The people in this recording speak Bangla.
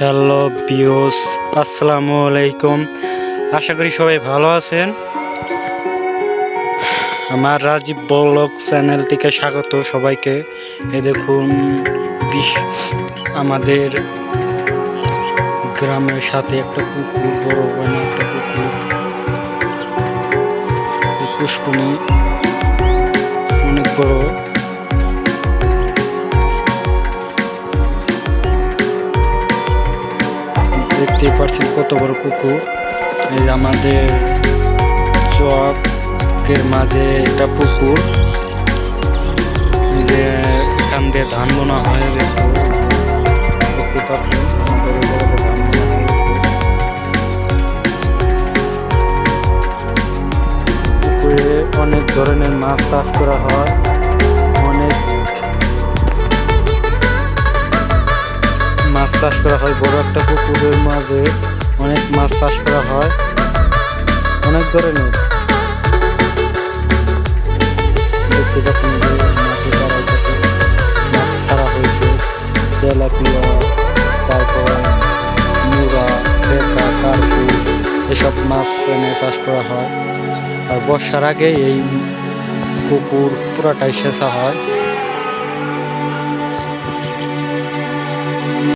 হ্যালো বিওস আসসালামু আলাইকুম। আশা করি সবাই ভালো আছেন। আমার রাজীব ব্লগ চ্যানেল থেকে স্বাগত সবাইকে। এ দেখুন আমাদের গ্রামের সাথে একটা পুকুর, বড় বড় একটা পুকুর। এই অনেক বড়। দেখতেই পাচ্ছেন কত বড় পুকুর। এই আমাদের চকের মাঝে একটা পুকুর। যে এখান দিয়ে ধান বোনা হয়, দেখো। দেখতে অনেক ধরনের মাছ চাষ করা হয়। চাষ করা হয়। বড় একটা পুকুরের মাঝে অনেক মাছ চাষ করা হয়। অনেক ধরনের। দেখতে পাচ্ছেন মাছ হয়েছে। তেলাপিয়া এসব মাছ এনে চাষ করা হয়। আর বর্ষার আগে এই পুকুর পুরাটাই সেচা হয়।